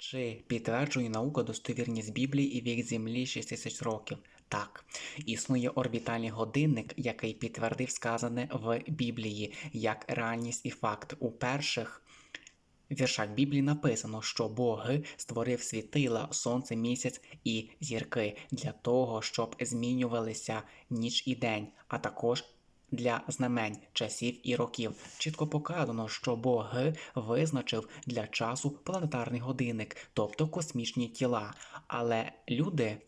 Чи підтверджує наука достовірність Біблії і вік Землі 6 тисяч років? Так, існує орбітальний годинник, який підтвердив сказане в Біблії як реальність і факт. У перших віршах Біблії написано, що Бог створив світила, сонце, місяць і зірки для того, щоб змінювалися ніч і день, а також для знамень часів і років. Чітко показано, що Бог визначив для часу планетарний годинник, тобто космічні тіла. Але люди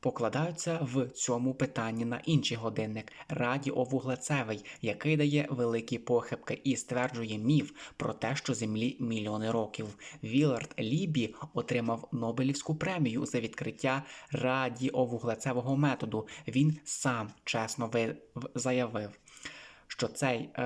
покладаються в цьому питанні на інший годинник радіовуглецевий, який дає великі похибки і стверджує міф про те, що Землі мільйони років. Вілард Лібі отримав Нобелівську премію за відкриття радіовуглецевого методу. Він сам чесно ви- заявив. Що цей е,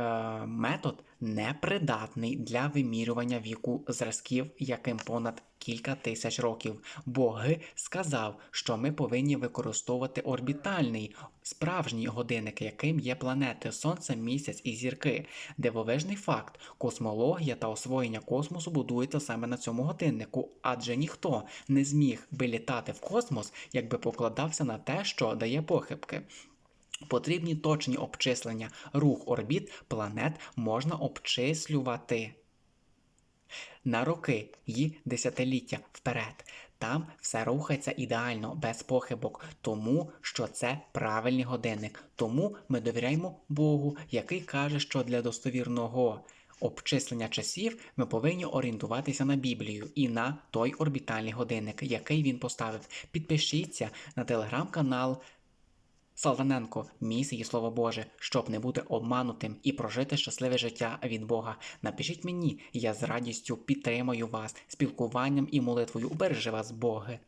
метод непридатний для вимірювання віку зразків, яким понад кілька тисяч років. Бог сказав, що ми повинні використовувати орбітальний справжній годинник, яким є планети, сонце, місяць і зірки. Дивовижний факт: космологія та освоєння космосу будується саме на цьому годиннику, адже ніхто не зміг би літати в космос, якби покладався на те, що дає похибки. Потрібні точні обчислення. Рух орбіт планет можна обчислювати на роки і десятиліття вперед. Там все рухається ідеально, без похибок, тому що це правильний годинник. Тому ми довіряємо Богу, який каже, що для достовірного обчислення часів ми повинні орієнтуватися на Біблію і на той орбітальний годинник, який він поставив. Підпишіться на телеграм-канал. Салтаненко, місії Слово Боже, щоб не бути обманутим і прожити щасливе життя від Бога. Напишіть мені, я з радістю підтримую вас, спілкуванням і молитвою убереже вас Боги.